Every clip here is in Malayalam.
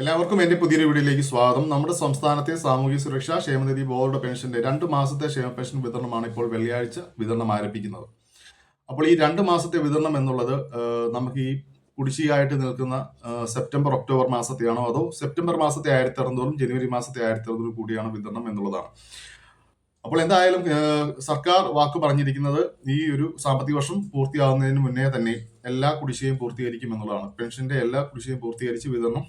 എല്ലാവർക്കും എന്റെ പുതിയൊരു വീഡിയോയിലേക്ക് സ്വാഗതം. നമ്മുടെ സംസ്ഥാനത്തെ സാമൂഹ്യ സുരക്ഷാ ക്ഷേമനിധി ബോർഡ് പെൻഷന്റെ രണ്ട് മാസത്തെ ക്ഷേമ പെൻഷൻ വിതരണമാണ് ഇപ്പോൾ വെള്ളിയാഴ്ച വിതരണം ആരംഭിക്കുന്നത്. അപ്പോൾ ഈ രണ്ട് മാസത്തെ വിതരണം എന്നുള്ളത് നമുക്ക് ഈ കുടിശ്ശികയായിട്ട് നിൽക്കുന്ന സെപ്റ്റംബർ ഒക്ടോബർ മാസത്തെയാണോ അതോ സെപ്റ്റംബർ മാസത്തെ ആയിരത്തി അറുന്നൂറും ജനുവരി മാസത്തെ ആയിരത്തി അറുന്നൂറും കൂടിയാണ് വിതരണം എന്നുള്ളതാണ്. അപ്പോൾ എന്തായാലും സർക്കാർ വാക്ക് പറഞ്ഞിരിക്കുന്നത് ഈ ഒരു സാമ്പത്തിക വർഷം പൂർത്തിയാകുന്നതിന് മുന്നേ തന്നെ എല്ലാ കുടിശ്ശികയും പൂർത്തീകരിക്കും എന്നുള്ളതാണ് പെൻഷന്റെ എല്ലാ കുടിശ്ശികയും പൂർത്തീകരിച്ച് വിതരണം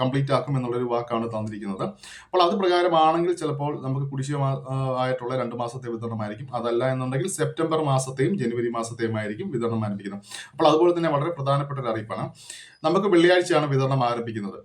കംപ്ലീറ്റ് ആക്കും എന്നുള്ളൊരു വാക്കാണ് തന്നിരിക്കുന്നത്. അപ്പോൾ അത് പ്രകാരമാണെങ്കിൽ ചിലപ്പോൾ നമുക്ക് കുടിശ്ശിക ആയിട്ടുള്ള രണ്ട് മാസത്തെ വിതരണമായിരിക്കും അതല്ല എന്നുണ്ടെങ്കിൽ സെപ്റ്റംബർ മാസത്തെയും ജനുവരി മാസത്തെയും ആയിരിക്കും വിതരണം ആരംഭിക്കുന്നത്. അപ്പോൾ അതുപോലെ തന്നെ വളരെ പ്രധാനപ്പെട്ട ഒരു അറിയിപ്പാണ്. നമുക്ക് വെള്ളിയാഴ്ചയാണ് വിതരണം ആരംഭിക്കുന്നത്.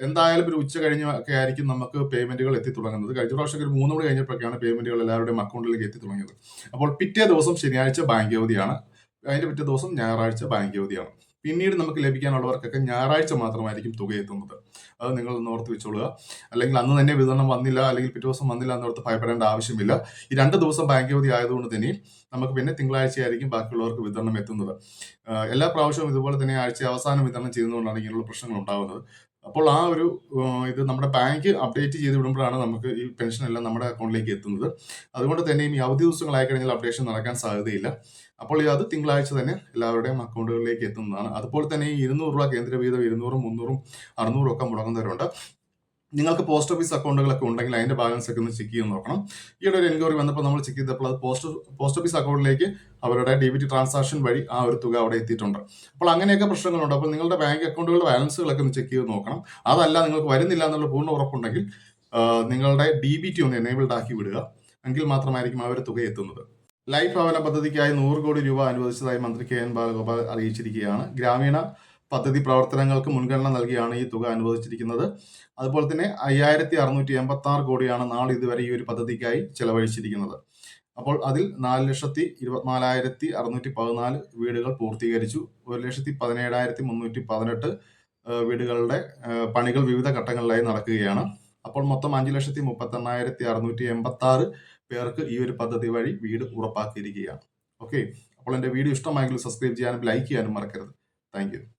എന്തായാലും ഒരു ഉച്ച കഴിഞ്ഞ് ഒക്കെ ആയിരിക്കും നമുക്ക് പേയ്മെന്റുകൾ എത്തി തുടങ്ങുന്നത്. കഴിഞ്ഞ പ്രാവശ്യം ഒരു മൂന്ന് മണി കഴിഞ്ഞപ്പോഴൊക്കെയാണ് പേയ്മെന്റുകൾ എല്ലാവരുടെയും അക്കൗണ്ടിലേക്ക് എത്തി തുടങ്ങിയത്. അപ്പോൾ പിറ്റേ ദിവസം ശനിയാഴ്ച ബാങ്ക് അവധിയാണ്. അതിന്റെ പിറ്റേ ദിവസം ഞായറാഴ്ച ബാങ്ക് അവധിയാണ്. പിന്നീട് നമുക്ക് ലഭിക്കാനുള്ളവർക്കൊക്കെ ഞായറാഴ്ച മാത്രമായിരിക്കും തുക എത്തുന്നത് അത് നിങ്ങൾ ഒന്ന് ഓർത്ത് വെച്ചോളുക. അല്ലെങ്കിൽ അന്ന് തന്നെ വിതരണം വന്നില്ല അല്ലെങ്കിൽ പിറ്റേ ദിവസം വന്നില്ല എന്നോർത്ത് ഭയപ്പെടേണ്ട ആവശ്യമില്ല. ഈ രണ്ട് ദിവസം ബാങ്ക് അവധി ആയതുകൊണ്ട് തന്നെ നമുക്ക് പിന്നെ തിങ്കളാഴ്ചയായിരിക്കും ബാക്കിയുള്ളവർക്ക് വിതരണം എത്തുന്നത്. എല്ലാ പ്രാവശ്യവും ഇതുപോലെ തന്നെ ആഴ്ച അവസാനം വിതരണം ചെയ്യുന്നതുകൊണ്ടാണ് ഇങ്ങനെയുള്ള പ്രശ്നങ്ങൾ ഉണ്ടാകുന്നത്. അപ്പോൾ ആ ഒരു ഇത് നമ്മുടെ ബാങ്ക് അപ്ഡേറ്റ് ചെയ്ത് വിടുമ്പോഴാണ് നമുക്ക് ഈ പെൻഷൻ എല്ലാം നമ്മുടെ അക്കൗണ്ടിലേക്ക് എത്തുന്നത്. അതുകൊണ്ട് തന്നെ ഈ അവധി ദിവസങ്ങളായി കഴിഞ്ഞാൽ അപ്ഡേഷൻ നടക്കാൻ സാധ്യതയില്ല. അപ്പോൾ അത് തിങ്കളാഴ്ച തന്നെ എല്ലാവരുടെയും അക്കൗണ്ടുകളിലേക്ക് എത്തുന്നതാണ്. അതുപോലെ തന്നെ ഈ ഇരുന്നൂറ് രൂപ കേന്ദ്ര വീതം ഇരുന്നൂറും മുന്നൂറും അറുന്നൂറും ഒക്കെ മുടങ്ങുന്നവരുണ്ട്. നിങ്ങൾക്ക് പോസ്റ്റ് ഓഫീസ് അക്കൗണ്ടുകളൊക്കെ ഉണ്ടെങ്കിൽ അതിന്റെ ബാലൻസ് ഒക്കെ ഒന്ന് ചെക്ക് ചെയ്ത് നോക്കണം. ഈ ഒരു എൻക്വയറി വന്നപ്പോൾ നമ്മൾ ചെക്ക് ചെയ്തപ്പോൾ അത് പോസ്റ്റ് പോസ്റ്റ് ഓഫീസ് അക്കൗണ്ടിലേക്ക് അവരുടെ ഡി ട്രാൻസാക്ഷൻ വഴി ആ ഒരു തുക അവിടെ എത്തിയിട്ടുണ്ട്. അപ്പോൾ അങ്ങനെയൊക്കെ പ്രശ്നങ്ങളുണ്ട്. അപ്പോൾ നിങ്ങളുടെ ബാങ്ക് അക്കൗണ്ടുകളുടെ ബാലൻസുകളൊക്കെ ഒന്ന് ചെക്ക് ചെയ്ത് നോക്കണം. അതല്ല നിങ്ങൾക്ക് വരുന്നില്ല എന്നുള്ള പൂർണ ഉറപ്പുണ്ടെങ്കിൽ നിങ്ങളുടെ ഡി ബി ടി ഒന്ന് എനേബിൾഡ് ആക്കി വിടുക. എങ്കിൽ മാത്രമായിരിക്കും ആ ഒരു തുക എത്തുന്നത്. ലൈഫ് ഭവന പദ്ധതിക്കായി നൂറ് കോടി രൂപ അനുവദിച്ചതായി മന്ത്രി കെ എൻ ബാലഗോപാൽ അറിയിച്ചിരിക്കുകയാണ്. ഗ്രാമീണ പദ്ധതി പ്രവർത്തനങ്ങൾക്ക് മുൻഗണന നൽകിയാണ് ഈ തുക അനുവദിച്ചിരിക്കുന്നത്. അതുപോലെ തന്നെ അയ്യായിരത്തി അറുന്നൂറ്റി എൺപത്തി ആറ് കോടിയാണ് നാളെ ഇതുവരെ ഈ ഒരു പദ്ധതിക്കായി ചെലവഴിച്ചിരിക്കുന്നത്. അപ്പോൾ അതിൽ നാല് ലക്ഷത്തി ഇരുപത്തിനാലായിരത്തി അറുന്നൂറ്റി പതിനാല് വീടുകൾ പൂർത്തീകരിച്ചു. ഒരു ലക്ഷത്തി പതിനേഴായിരത്തി മുന്നൂറ്റി പതിനെട്ട് വീടുകളുടെ പണികൾ വിവിധ ഘട്ടങ്ങളിലായി നടക്കുകയാണ്. അപ്പോൾ മൊത്തം അഞ്ച് ലക്ഷത്തി മുപ്പത്തി എണ്ണായിരത്തി അറുന്നൂറ്റി എൺപത്തി ആറ് പേർക്ക് ഈ ഒരു പദ്ധതി വഴി വീട് ഉറപ്പാക്കിയിരിക്കുകയാണ്. ഓക്കെ. അപ്പോൾ എന്റെ വീഡിയോ ഇഷ്ടമായെങ്കിൽ സബ്സ്ക്രൈബ് ചെയ്യാനും ലൈക്ക് ചെയ്യാനും മറക്കരുത്. താങ്ക്